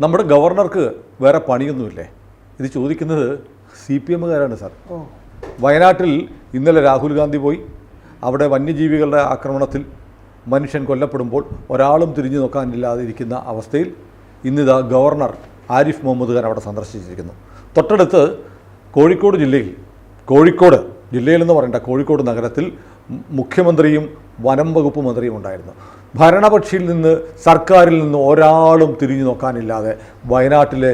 നമ്മുടെ ഗവർണർക്ക് വേറെ പണിയൊന്നുമില്ലേ? ഇത് ചോദിക്കുന്നത് സി പി എമ്മുകാരാണ് സാർ. വയനാട്ടിൽ ഇന്നലെ രാഹുൽ ഗാന്ധി പോയി. അവിടെ വന്യജീവികളുടെ ആക്രമണത്തിൽ മനുഷ്യൻ കൊല്ലപ്പെടുമ്പോൾ ഒരാളും തിരിഞ്ഞു നോക്കാനില്ലാതിരിക്കുന്ന അവസ്ഥയിൽ ഇന്നിതാ ഗവർണർ ആരിഫ് മുഹമ്മദ് ഖാൻ അവിടെ സന്ദർശിച്ചിരിക്കുന്നു. തൊട്ടടുത്ത് കോഴിക്കോട് ജില്ലയിൽ കോഴിക്കോട് ജില്ലയിലെന്ന് പറയേണ്ട കോഴിക്കോട് നഗരത്തിൽ മുഖ്യമന്ത്രിയും വനം വകുപ്പ് മന്ത്രിയും ഉണ്ടായിരുന്നു. ഭരണപക്ഷിയിൽ നിന്ന് സർക്കാരിൽ നിന്ന് ഒരാളും തിരിഞ്ഞു നോക്കാനില്ലാതെ വയനാട്ടിലെ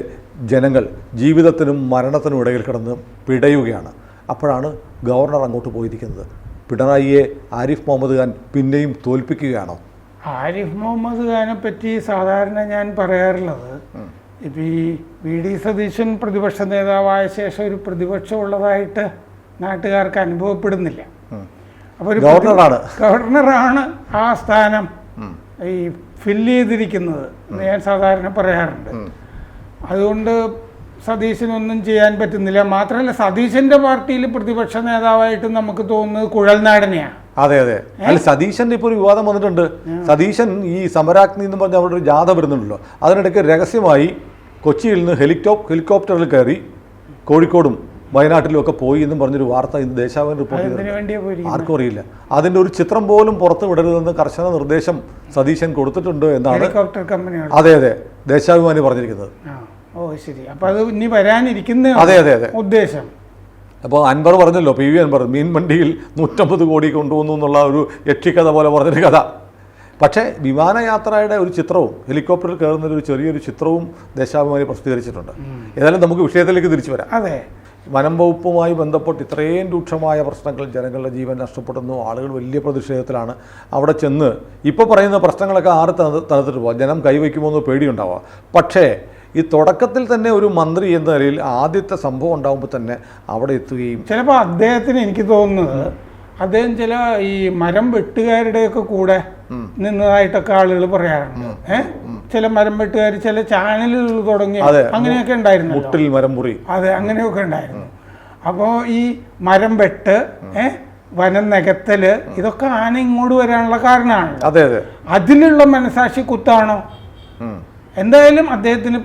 ജനങ്ങൾ ജീവിതത്തിനും മരണത്തിനും ഇടയിൽ കിടന്ന് പിടയുകയാണ്. അപ്പോഴാണ് ഗവർണർ അങ്ങോട്ട് പോയിരിക്കുന്നത്. പിണറായിയെ ആരിഫ് മുഹമ്മദ് ഖാൻ പിന്നെയും തോൽപ്പിക്കുകയാണോ? ആരിഫ് മുഹമ്മദ് ഖാനെ പറ്റി സാധാരണ ഞാൻ പറയാറുള്ളത് ഇപ്പം ഈ വി ഡി സതീശൻ പ്രതിപക്ഷ നേതാവായ ശേഷം ഒരു പ്രതിപക്ഷമുള്ളതായിട്ട് നാട്ടുകാർക്ക് അനുഭവപ്പെടുന്നില്ല. അപ്പോൾ ഗവർണറാണ്. ഗവർണറാണ് ആ സ്ഥാനം ഈ ഫില്ല് ചെയ്തിരിക്കുന്നത് എന്ന് ഞാൻ സാധാരണ പറയാറുണ്ട്. അതുകൊണ്ട് സതീശനൊന്നും ചെയ്യാൻ പറ്റുന്നില്ല. മാത്രമല്ല സതീശന്റെ പാർട്ടിയിൽ പ്രതിപക്ഷ നേതാവായിട്ട് നമുക്ക് തോന്നുന്നത് കുഴൽനാടനെയാണ് അതെ അതെ. അല്ല സതീശന്റെ ഇപ്പോൾ ഒരു വിവാദം വന്നിട്ടുണ്ട്. സതീശൻ ഈ സമരാഗ്നി എന്ന് പറഞ്ഞ അവിടെ ഒരു ജാഥ വരുന്നുണ്ടല്ലോ. അതിനിടയ്ക്ക് രഹസ്യമായി കൊച്ചിയിൽ നിന്ന് ഹെലികോപ് ഹെലികോപ്റ്ററിൽ കയറി കോഴിക്കോടും വയനാട്ടിലും ഒക്കെ പോയി എന്നും പറഞ്ഞൊരു വാർത്ത ഇന്ന് ദേശാഭൻ റിപ്പോർട്ട് ചെയ്തിട്ടുണ്ട്. ആർക്കും അറിയില്ല. അതിന്റെ ഒരു ചിത്രം പോലും പുറത്തു വിടരുതെന്ന് കർശന നിർദ്ദേശം സതീശൻ കൊടുത്തിട്ടുണ്ട് എന്നാണ് ഹെലികോപ്റ്റർ കമ്പനികൾ അതെ അതെ. ദേശാഭിമാനി പറഞ്ഞിരിക്കുന്നത്. ഓ ശരി. അപ്പൊ അത് ഇനി വരാനിരിക്കുന്ന അതെ, അതെ, അതെ. ഉദ്ദേശം. അപ്പോൾ അൻവർ പറഞ്ഞല്ലോ പി വി അൻവർ മീൻമണ്ടിയിൽ നൂറ്റമ്പത് കോടി കൊണ്ടുവന്നു എന്നുള്ള ഒരു യക്ഷിക്കഥ പോലെ പറഞ്ഞൊരു കഥ. പക്ഷേ വിമാനയാത്രയുടെ ഒരു ചിത്രവും ഹെലികോപ്റ്ററിൽ കയറുന്ന ഒരു ചെറിയൊരു ചിത്രവും ദേശാഭിമാനി പ്രസിദ്ധീകരിച്ചിട്ടുണ്ട്. ഏതായാലും നമുക്ക് വിഷയത്തിലേക്ക് തിരിച്ചു വരാം. അതെ. വനം വകുപ്പുമായി ബന്ധപ്പെട്ട് ഇത്രയും രൂക്ഷമായ പ്രശ്നങ്ങൾ ജനങ്ങളുടെ ജീവൻ നഷ്ടപ്പെടുന്നു. ആളുകൾ വലിയ പ്രതിഷേധത്തിലാണ് അവിടെ ചെന്ന്. ഇപ്പോൾ പറയുന്ന പ്രശ്നങ്ങളൊക്കെ ആറ് തണുത്തിട്ട് പോകാം ജനം കൈവയ്ക്കുമോ എന്ന് പേടിയുണ്ടാവുക പക്ഷേ ഈ തുടക്കത്തിൽ തന്നെ ഒരു മന്ത്രി എന്ന നിലയിൽ ആദ്യത്തെ സംഭവം ഉണ്ടാകുമ്പോൾ തന്നെ അവിടെ എത്തുകയും ചിലപ്പോൾ അദ്ദേഹത്തിന് എനിക്ക് തോന്നുന്നത് അദ്ദേഹം ചില ഈ മരം വെട്ടുകാരുടെയൊക്കെ കൂടെ നിന്നതായിട്ടൊക്കെ ആളുകൾ പറയാറുണ്ട്. ഏഹ് ചില മരം വെട്ടുകാർ ചില ചാനലുകൾ തുടങ്ങി അങ്ങനെയൊക്കെ ഉണ്ടായിരുന്നു മുട്ടിൽ മരം മുറി. അതെ അങ്ങനെയൊക്കെ ഉണ്ടായിരുന്നു. അപ്പോൾ ഈ മരം വെട്ട് ഏഹ് വനം നികത്തൽ ഇതൊക്കെ ആന ഇങ്ങോട്ട് വരാനുള്ള കാരണമാണ് അതെ അതെ. അതിലുള്ള മനസാക്ഷി കുത്താണോ? എന്തായാലും അദ്ദേഹത്തിന്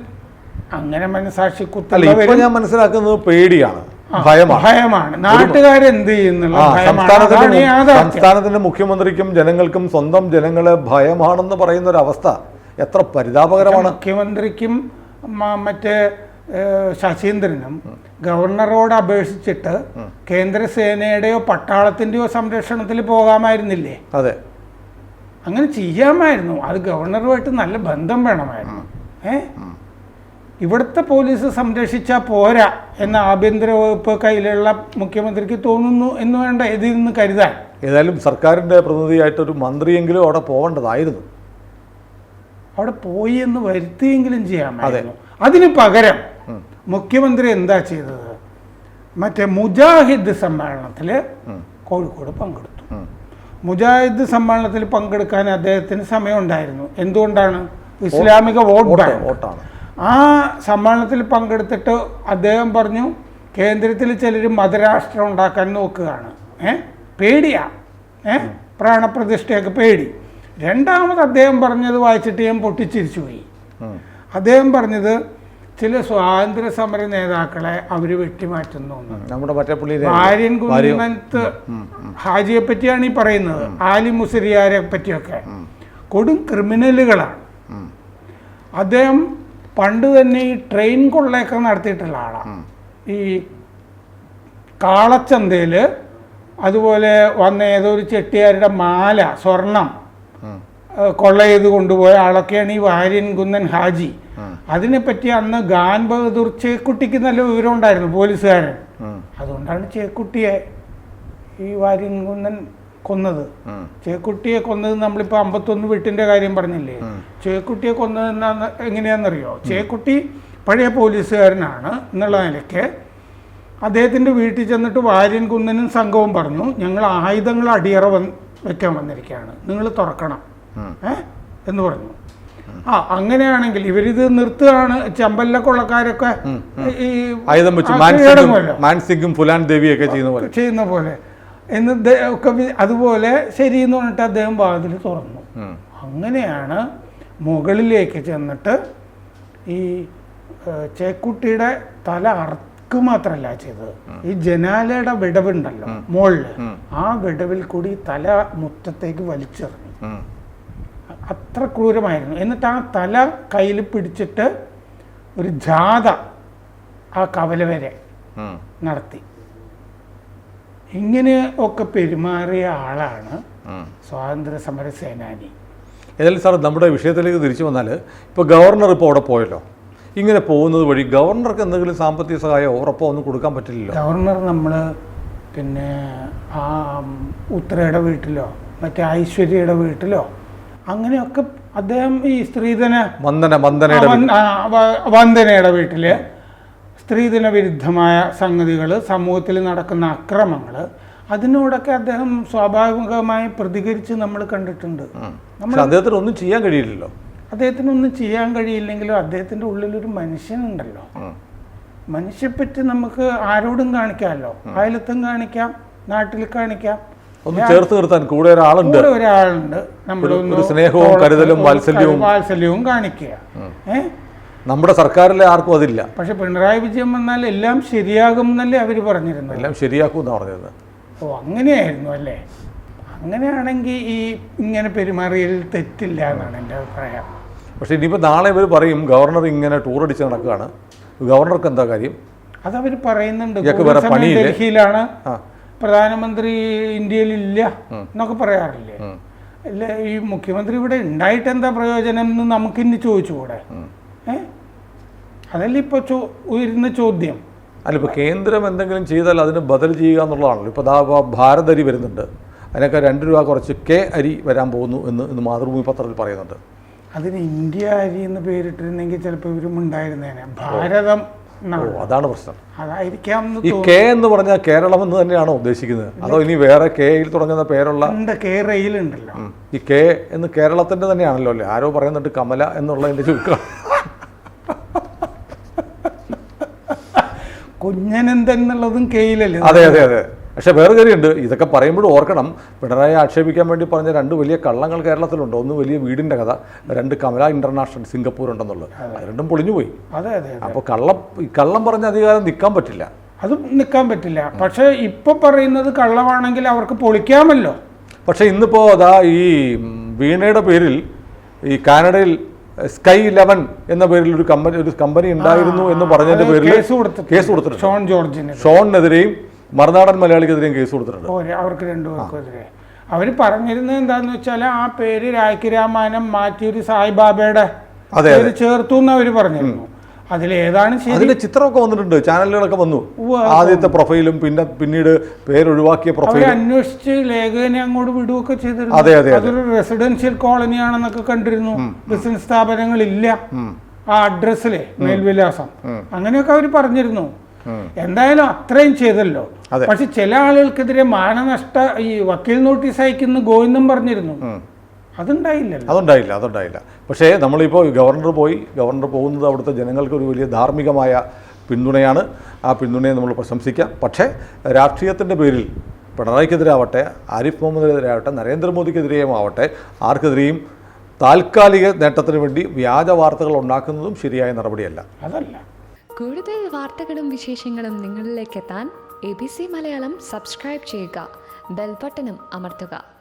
അങ്ങനെ മനസാക്ഷി കുത്തല്ല ഞാൻ മനസ്സിലാക്കുന്നത് പേടിയാണ്. ഭയമാണ്. ഭയമാണ്. നാട്ടുകാരെന്ത് സംസ്ഥാനത്തിന്റെ മുഖ്യമന്ത്രിക്കും ജനങ്ങൾക്കും സ്വന്തം ജനങ്ങളെ ഭയമാണെന്ന് പറയുന്ന ഒരു അവസ്ഥ എത്ര പരിതാപകരമാണ്. മുഖ്യമന്ത്രിക്കും മറ്റേ ശശീന്ദ്രനും ഗവർണറോട് അപേക്ഷിച്ചിട്ട് കേന്ദ്രസേനയുടെയോ പട്ടാളത്തിന്റെയോ സംരക്ഷണത്തിൽ പോകാമായിരുന്നില്ലേ? അതെ. അങ്ങനെ ചെയ്യാമായിരുന്നു. അത് ഗവർണറുമായിട്ട് നല്ല ബന്ധം വേണമായിരുന്നു. ഏ? ഇവിടുത്തെ പോലീസ് സംരക്ഷിച്ചാൽ പോരാ എന്ന ആഭ്യന്തര വകുപ്പ് കയ്യിലുള്ള മുഖ്യമന്ത്രിക്ക് തോന്നുന്നു എന്ന് വേണ്ട ഇതിൽ നിന്ന് കരുതാൻ. ഏതായാലും സർക്കാരിന്റെ പ്രതിനിധിയായിട്ടൊരു മന്ത്രിയെങ്കിലും അവിടെ പോകേണ്ടതായിരുന്നു. അവിടെ പോയി എന്ന് വരുത്തിയെങ്കിലും ചെയ്യാമായിരുന്നു. അതിന് പകരം മുഖ്യമന്ത്രി എന്താ ചെയ്തത്? മറ്റേ മുജാഹിദ് സമ്മേളനത്തിൽ കോഴിക്കോട് പങ്കെടുത്തു. മുജാഹിദ് സമ്മേളനത്തിൽ പങ്കെടുക്കാൻ അദ്ദേഹത്തിന് സമയമുണ്ടായിരുന്നു. എന്തുകൊണ്ടാണ്? ഇസ്ലാമിക വോട്ട് ബാങ്ക്. വോട്ടാണ്. ആ സമ്മേളനത്തിൽ പങ്കെടുത്തിട്ട് അദ്ദേഹം പറഞ്ഞു കേന്ദ്രത്തിൽ ചിലർ മതരാഷ്ട്രം ഉണ്ടാക്കാൻ നോക്കുകയാണ്. ഏ? പേടിയാ. ഏ? പ്രാണപ്രതിഷ്ഠയൊക്കെ പേടി. രണ്ടാമത് അദ്ദേഹം പറഞ്ഞത് വായിച്ചിട്ട് ഞാൻ പൊട്ടിച്ചിരിച്ചു പോയി. അദ്ദേഹം പറഞ്ഞത് ചില സ്വാതന്ത്ര്യ സമര നേതാക്കളെ അവർ വെട്ടിമാറ്റുന്നു. നമ്മുടെ ആര്യൻ ഭാര്യൻ കുന്നത്ത് ഹാജിയെ പറ്റിയാണ് ഈ പറയുന്നത്. ആലി മുസരിയാരെ പറ്റിയൊക്കെ. കൊടും ക്രിമിനലുകളാണ്. അദ്ദേഹം പണ്ട് തന്നെ ഈ ട്രെയിൻ കൊള്ളയൊക്കെ നടത്തിയിട്ടുള്ള ആളാണ് ഈ കാളച്ചന്തയിൽ അതുപോലെ വന്ന ഏതോ ഒരു ചെട്ടിയാരുടെ മാല സ്വർണം കൊള്ള ചെയ്ത് കൊണ്ടുപോയ ആളൊക്കെയാണ് ഈ വാര്യൻ കുന്നൻ ഹാജി. അതിനെപ്പറ്റി അന്ന് ഖാൻ ബഹദൂർ ചേക്കുട്ടിക്ക് നല്ല വിവരം ഉണ്ടായിരുന്നു പോലീസുകാരൻ അതുകൊണ്ടാണ് ചേക്കുട്ടിയെ ഈ വാര്യൻ കുന്നൻ കൊന്നത്. ചേക്കുട്ടിയെ കൊന്നത് നമ്മളിപ്പോൾ അമ്പത്തൊന്ന് വീട്ടിന്റെ കാര്യം പറഞ്ഞില്ലേ? ചേക്കുട്ടിയെ കൊന്നത് എന്നാന്ന് എങ്ങനെയാണെന്നറിയോ ചേക്കുട്ടി പഴയ പോലീസുകാരനാണ് എന്നുള്ള നിലയ്ക്ക് അദ്ദേഹത്തിന്റെ വീട്ടിൽ ചെന്നിട്ട് വാര്യൻ കുന്നനും സംഘവും പറഞ്ഞു ഞങ്ങൾ ആയുധങ്ങൾ അടിയറ വന്ന് വെക്കാൻ വന്നിരിക്കുകയാണ്. നിങ്ങൾ തുറക്കണം. ഏ? എന്ന് പറഞ്ഞു. ആ അങ്ങനെയാണെങ്കിൽ ഇവരിത് നിർത്തുകയാണ് ചമ്പല്ല കൊള്ളക്കാരൊക്കെ ഈ ആയുധം വെച്ച് മാൻസിംഗും ഫുലാൻ ദേവിയൊക്കെ ചെയ്യുന്ന പോലെ. ചെയ്യുന്ന പോലെ. എന്ന് ഒക്കെ അതുപോലെ ശരി എന്ന് പറഞ്ഞിട്ട് അദ്ദേഹം വാതിൽ തുറന്നു. അങ്ങനെയാണ് മുകളിലേക്ക് ചെന്നിട്ട് ഈ ചേക്കുട്ടിയുടെ തല അറക്ക് മാത്രമല്ല ചെയ്തത്. ഈ ജനാലയുടെ വിടവുണ്ടല്ലോ മുകളിൽ ആ വിടവിൽ കൂടി തല മുറ്റത്തേക്ക് വലിച്ചെറിഞ്ഞു. അത്ര ക്രൂരമായിരുന്നു. എന്നിട്ട് ആ തല കയ്യിൽ പിടിച്ചിട്ട് ഒരു ജാഥ ആ കവല വരെ. നടത്തി. ഇങ്ങനെ ഒക്കെ പെരുമാറിയ ആളാണ്. സ്വാതന്ത്ര്യ സമര സേനാനി ഏതായാലും സാർ നമ്മുടെ വിഷയത്തിലേക്ക് തിരിച്ചു വന്നാൽ ഇപ്പോൾ ഗവർണർ ഇപ്പോൾ അവിടെ പോയല്ലോ. ഇങ്ങനെ പോകുന്നത് വഴി ഗവർണർക്ക് എന്തെങ്കിലും സാമ്പത്തിക സഹായമോ ഉറപ്പോ ഒന്നും കൊടുക്കാൻ പറ്റില്ലല്ലോ. ഗവർണർ നമ്മൾ പിന്നെ ആ ഉത്രയുടെ വീട്ടിലോ മറ്റേ ഐശ്വര്യയുടെ വീട്ടിലോ അങ്ങനെയൊക്കെ അദ്ദേഹം ഈ സ്ത്രീധന വന്ദന വന്ദനയുടെ വന്ദനയുടെ വീട്ടിൽ സ്ത്രീധന വിരുദ്ധമായ സംഗതികൾ സമൂഹത്തിൽ നടക്കുന്ന അക്രമങ്ങൾ അതിനോടൊക്കെ അദ്ദേഹം സ്വാഭാവികമായി പ്രതികരിച്ച് നമ്മൾ കണ്ടിട്ടുണ്ട്. നമ്മൾ അദ്ദേഹത്തിന് ഒന്നും ചെയ്യാൻ കഴിയില്ലല്ലോ. അദ്ദേഹത്തിന് ഒന്നും ചെയ്യാൻ കഴിയില്ലെങ്കിലും അദ്ദേഹത്തിന്റെ ഉള്ളിലൊരു മനുഷ്യനുണ്ടല്ലോ. മനുഷ്യപ്പറ്റി നമുക്ക് ആരോടും കാണിക്കാമല്ലോ. അയലത്തും കാണിക്കാം നാട്ടിൽ കാണിക്കാം. ഒന്ന് ചേർത്ത് നിർത്താൻ കൂടെ ഒരാളുണ്ട്. ഒരാളുണ്ട്. ഒരു സ്നേഹവും കരുതലും വാത്സല്യവും. വാത്സല്യവും കാണിക്കുക. ഏ? നമ്മുടെ സർക്കാരിലെ ആർക്കും അതില്ല. പക്ഷെ പിണറായി വിജയൻ വന്നാൽ എല്ലാം ശരിയാകും എന്നല്ലേ അവർ പറഞ്ഞിരുന്നത്? എല്ലാം ശരിയാക്കും എന്നാണ് പറഞ്ഞത്. ഓ അങ്ങനെയായിരുന്നു അല്ലേ? അങ്ങനെയാണെങ്കിൽ ഈ ഇങ്ങനെ പെരുമാറിയതിൽ തെറ്റില്ല എന്നാണ് എന്റെ അഭിപ്രായം. പക്ഷേ ഇനിയിപ്പോൾ നാളെ ഇവർ പറയും ഗവർണർ ഇങ്ങനെ ടൂർ അടിച്ച് നടക്കുകയാണ്. ഗവർണർക്ക് എന്താ കാര്യം? അതവർ പറയുന്നുണ്ട്. ഡൽഹിയിലാണ്. പ്രധാനമന്ത്രി ഇന്ത്യയിലില്ല എന്നൊക്കെ പറയാറില്ലേ. അല്ല ഈ മുഖ്യമന്ത്രി ഇവിടെ ഉണ്ടായിട്ട് എന്താ പ്രയോജനം എന്ന് നമുക്കിന്ന് ചോദിച്ചുകൂടെ? ഏ? അതല്ലേ ഇപ്പോൾ ചോ ഉയരുന്ന ചോദ്യം. അല്ല ഇപ്പോൾ കേന്ദ്രം എന്തെങ്കിലും ചെയ്താൽ അതിന് ബദൽ ചെയ്യുക എന്നുള്ളതാണല്ലോ. ഇപ്പോൾ ദാ ഭാരത് അരി വരുന്നുണ്ട്. അതിനൊക്കെ രണ്ട് രൂപ കുറച്ച് കെ അരി വരാൻ പോകുന്നു എന്ന് ഇന്ന് മാതൃഭൂമി പത്രത്തിൽ പറയുന്നുണ്ട്. അതിന് ഇന്ത്യ അരി എന്ന് പേരിട്ടിരുന്നെങ്കിൽ ചിലപ്പോൾ ഇവരും ഉണ്ടായിരുന്നേനെ. ഭാരതം അതാണ് പ്രശ്നം. അതായിരിക്കാം ഈ കെ എന്ന് പറഞ്ഞാൽ കേരളം എന്ന് തന്നെയാണോ ഉദ്ദേശിക്കുന്നത്? അതോ ഇനി വേറെ കെയിൽ തുടങ്ങുന്ന പേരുള്ള. ഈ കെ എന്ന് കേരളത്തിന്റെ തന്നെയാണല്ലോ അല്ലേ? ആരോ പറയുന്നുണ്ട് കമല എന്നുള്ളതിന്റെ ചുരുക്കം. കുഞ്ഞനന്തൻ എന്നുള്ളതും കെയിലല്ലേ? അതെ അതെ അതെ. പക്ഷെ വേറെ കാര്യമുണ്ട്. ഇതൊക്കെ പറയുമ്പോഴും ഓർക്കണം. പിണറായി ആക്ഷേപിക്കാൻ വേണ്ടി പറഞ്ഞ രണ്ട് വലിയ കള്ളങ്ങൾ കേരളത്തിലുണ്ട്. ഒന്ന് വലിയ വീടിന്റെ കഥ രണ്ട് കമല ഇന്റർനാഷണൽ സിംഗപ്പൂർ ഉണ്ടെന്നുള്ളത്. അത്. രണ്ടും പൊളിഞ്ഞുപോയി. അതെ അതെ അപ്പോൾ കള്ളം കള്ളം പറഞ്ഞ അധികാരം നിൽക്കാൻ പറ്റില്ല. അതും നിൽക്കാൻ പറ്റില്ല. പക്ഷെ ഇപ്പൊ പറയുന്നത് കള്ളമാണെങ്കിൽ അവർക്ക് പൊളിക്കാമല്ലോ. പക്ഷെ ഇന്നിപ്പോൾ അതാ ഈ വീണയുടെ പേരിൽ ഈ കാനഡയിൽ സ്കൈ ഇലവൻ എന്ന പേരിൽ ഒരു കമ്പനി ഒരു കമ്പനി ഉണ്ടായിരുന്നു എന്ന് പറഞ്ഞതിന്റെ പേരിൽ കേസ് കൊടുത്തിട്ടുണ്ട്. ഷോൺ ജോർജിന് ഷോണിനെതിരെയും മറുനാടൻ മലയാളിക്കെതിരെയും കേസ് കൊടുത്തിട്ടുണ്ട്. അവർക്ക് രണ്ടുപേർക്കെതിരെ അവർ പറഞ്ഞിരുന്നത് എന്താന്ന് വെച്ചാൽ ആ പേര് രാഖി രാമായണം മാറ്റി ഒരു സായിബാബയുടെ ചേർത്തു എന്ന് അവർ പറഞ്ഞിരുന്നു. അതിലേതാണ് അതിന്റെ ചിത്രമൊക്കെ വന്നിട്ടുണ്ട് ചാനലുകളൊക്കെ വന്നു. ആദ്യത്തെ പ്രൊഫൈലും പിന്നെ പിന്നീട് പേരൊഴിവാക്കിയ പ്രൊഫൈൽ അന്വേഷിച്ച് ലേഖകനെ അങ്ങോട്ട് വിടുകയൊക്കെ ചെയ്തിരുന്നു. അതെ, അതെ, അതെ. അതൊരു റെസിഡൻഷ്യൽ കോളനി ആണെന്നൊക്കെ കണ്ടിരുന്നു. ബിസിനസ് സ്ഥാപനങ്ങളില്ല. ആ അഡ്രസ്സിലെ മേൽവിലാസം. അങ്ങനെയൊക്കെ അവർ പറഞ്ഞിരുന്നു. എന്തായാലും അത്രയും ചെയ്തല്ലോ. പക്ഷെ ചില ആളുകൾക്കെതിരെ മാനനഷ്ട ഈ വക്കീൽ നോട്ടീസ് അയക്കുന്ന ഗോവിന്ദം പറഞ്ഞിരുന്നു. അതുണ്ടായില്ലല്ലോ. അതുണ്ടായില്ല അതുണ്ടായില്ല. പക്ഷേ നമ്മളിപ്പോൾ ഗവർണർ പോയി ഗവർണർ പോകുന്നത് അവിടുത്തെ ജനങ്ങൾക്ക് ഒരു വലിയ ധാർമ്മികമായ പിന്തുണയാണ്. ആ പിന്തുണയെ നമ്മൾ പ്രശംസിക്കാം. പക്ഷേ രാഷ്ട്രീയത്തിന്റെ പേരിൽ പിണറായിക്കെതിരാവട്ടെ ആരിഫ് മുഹമ്മദിനെതിരാവട്ടെ നരേന്ദ്രമോദിക്കെതിരെയും ആവട്ടെ ആർക്കെതിരെയും താൽക്കാലിക നേട്ടത്തിന് വേണ്ടി വ്യാജ വാർത്തകൾ ഉണ്ടാക്കുന്നതും ശരിയായ നടപടിയല്ല. അതല്ല. കൂടുതൽ വാർത്തകളും വിശേഷങ്ങളും നിങ്ങളിലേക്ക് എത്താൻ A B C Malayalam subscribe ചെയ്യുക. ബെൽബട്ടനും അമർത്തുക.